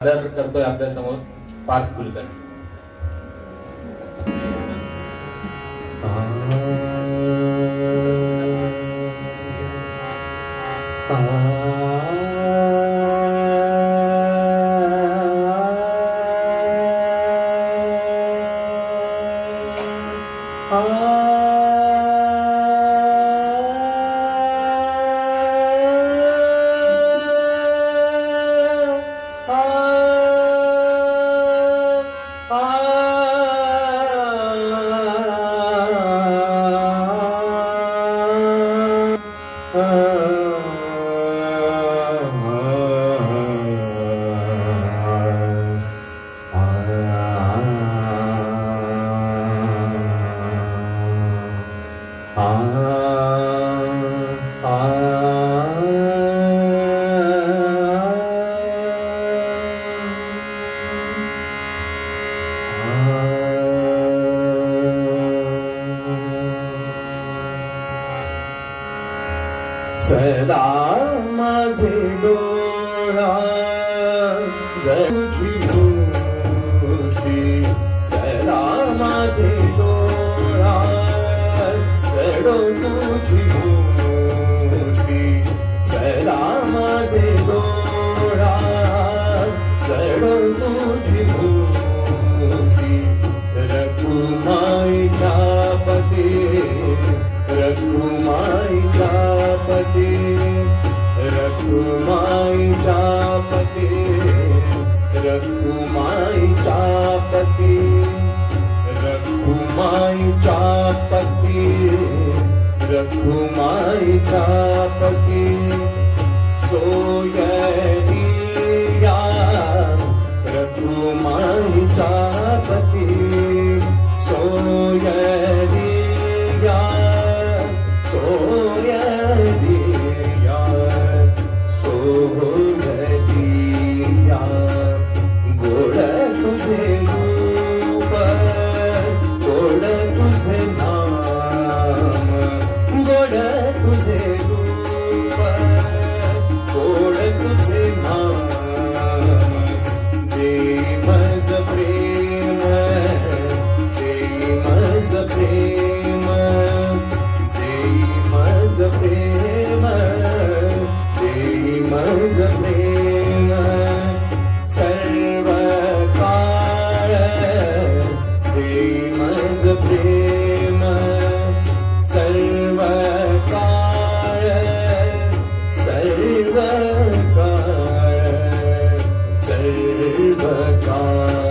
सादर करतोय आपल्यासमोर पार्थ कुलकर्णी. सदा माझे गोळा तुझी। कोण तुझे रूप कोण तुझे नाम देवज प्रेम देवज प्रेम देवज प्रेम देवज save a God.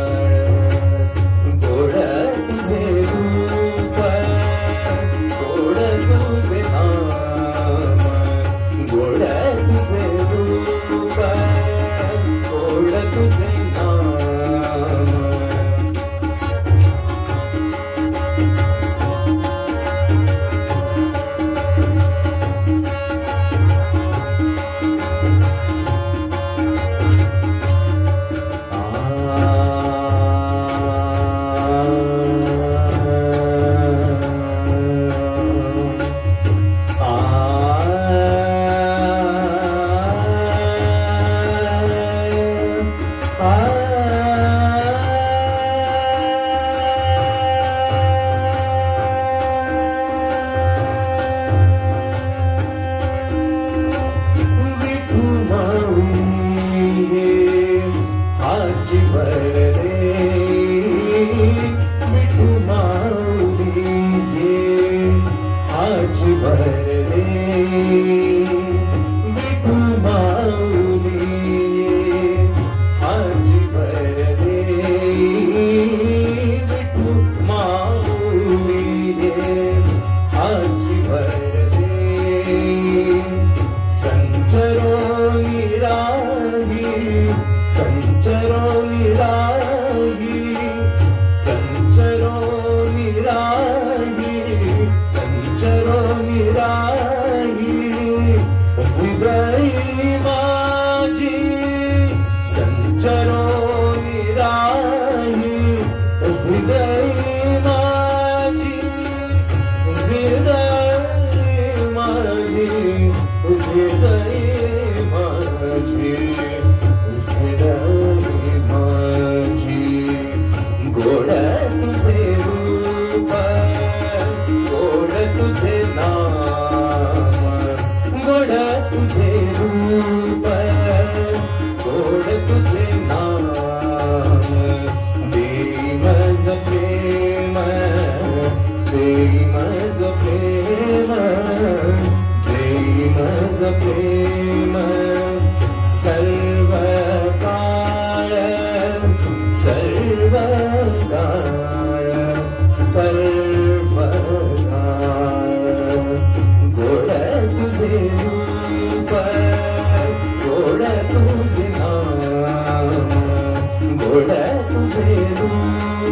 रो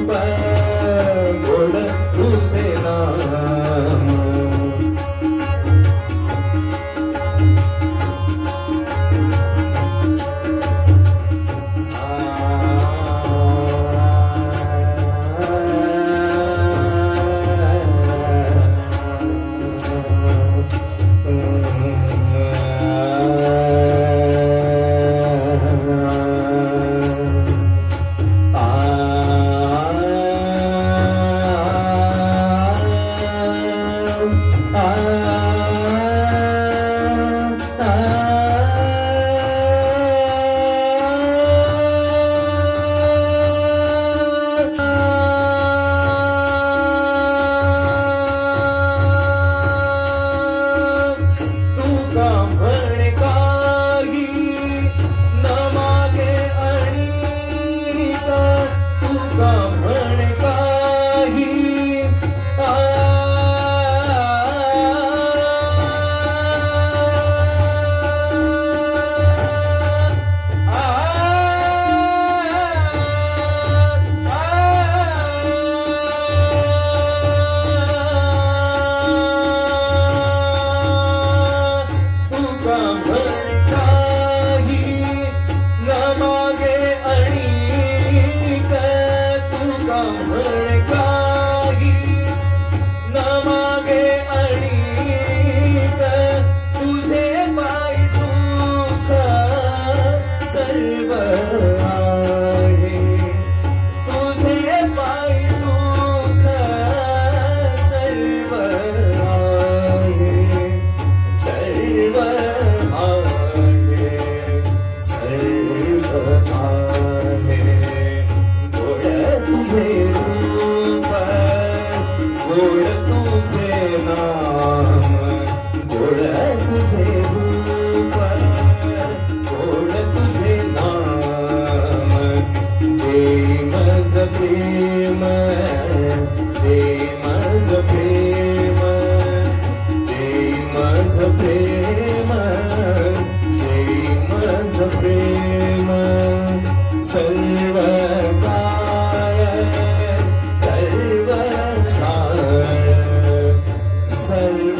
Bye.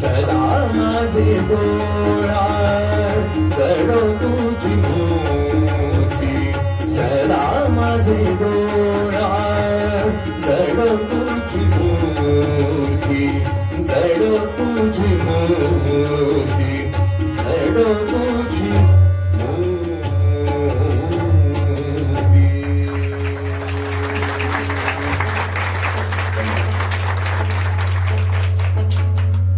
सदा माझे गोळा चढो तुझी मोती सदा माझे गोळा चढो तुझी मोती चढो